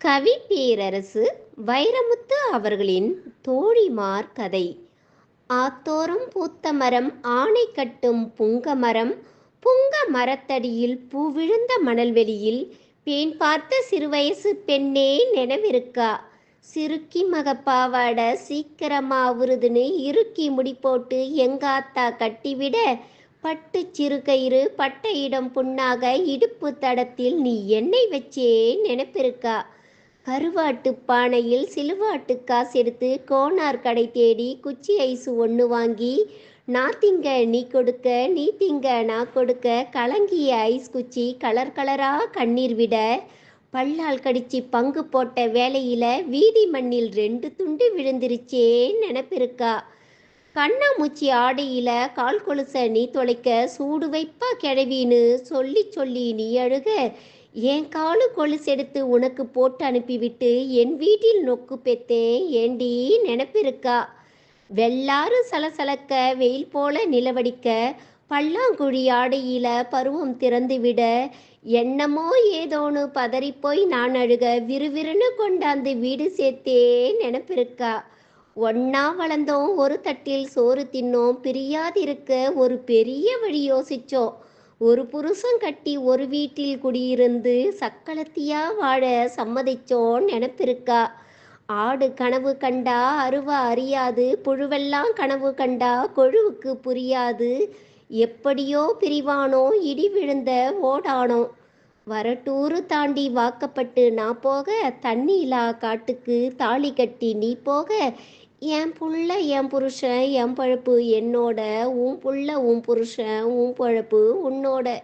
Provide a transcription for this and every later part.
கவி பேரரசு வைரமுத்து அவர்களின் தோழிமார் கதை. ஆத்தோறும் பூத்த மரம் ஆணை கட்டும் புங்க மரம் புங்க மரத்தடியில் பூவிழுந்த மணல்வெளியில் பேன் பார்த்த சிறுவயசு பெண்ணே நினைவிருக்கா? சிறுக்கி மகப்பாவாட சீக்கிரமா உருதுன்னு இறுக்கி முடி போட்டு எங்காத்தா கட்டிவிட பட்டு சிறுகயிறு பட்ட இடம் புண்ணாக இடுப்பு தடத்தில் நீ எண்ணெய் வச்சே நினைப்பிருக்கா? கருவாட்டு பானையில் சிலுவாட்டு காசு எடுத்து கோனார் கடை தேடி குச்சி ஐசு ஒன்று வாங்கி நாத்திங்க நீ கொடுக்க நீ திங்க நான் கொடுக்க கலங்கிய ஐஸ் குச்சி கலர் கலரா கண்ணீர் விட பல்லால் கடிச்சு பங்கு போட்ட வேலையில வீதி மண்ணில் ரெண்டு துண்டு விழுந்துருச்சே நினப்பிருக்கா. கண்ணாமூச்சி ஆடையில கால் கொலுச நீ தொலைக்க சூடு வைப்பா கிழவின்னு சொல்லி சொல்லி நீ அழுக. என் காலு கொலுசெடுத்து உனக்கு போட்டு அனுப்பிவிட்டு என் வீட்டில் நொக்கு பெத்தேன் ஏண்டி நினப்பிருக்கா? வெள்ளாறு சலசலக்க வெயில் போல நிலவடிக்க பல்லாங்குழி ஆடையில பருவம் திறந்துவிட என்னமோ ஏதோன்னு பதறிப்போய் நான் அழுக விறுவிறுன்னு கொண்டாந்து வீடு சேர்த்தே நினப்பிருக்கா? ஒன்னா வளர்ந்தோம் ஒரு தட்டில் சோறு தின்னோம் பிரியாதிருக்க ஒரு பெரிய வழி யோசிச்சோம். ஒரு புருஷன் கட்டி ஒரு வீட்டில் குடியிருந்து சக்களத்தியா வாழ சம்மதிச்சோம் நினப்பிருக்கா ஆடு கனவு கண்டா அருவா அறியாது புழுவெல்லாம் கனவு கண்டா கொழுவுக்கு புரியாது. எப்படியோ பிரிவானோ இடி விழுந்த ஓடானோ வரட்டூரு தாண்டி வாக்கப்பட்டு நான் போக தண்ணியிலா காட்டுக்கு தாலி கட்டி நீ போக. என் புள்ள என் புருஷன் என் பழப்பு என்னோட உன் புள்ள உன் புருஷன் உன் பழப்பு உன்னோட.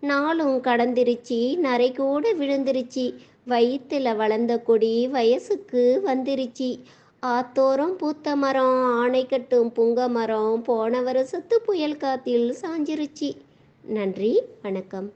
நாளும் கடந்துருச்சு நரை கூட விழுந்துருச்சு. வயிற்றுல வளர்ந்த கொடி வயசுக்கு வந்துருச்சு. ஆத்தோரம் பூத்த மரம் ஆணை கட்டும் புங்க மரம் போன வருஷத்து புயல் காத்தில் சாஞ்சிருச்சு. நன்றி வணக்கம்.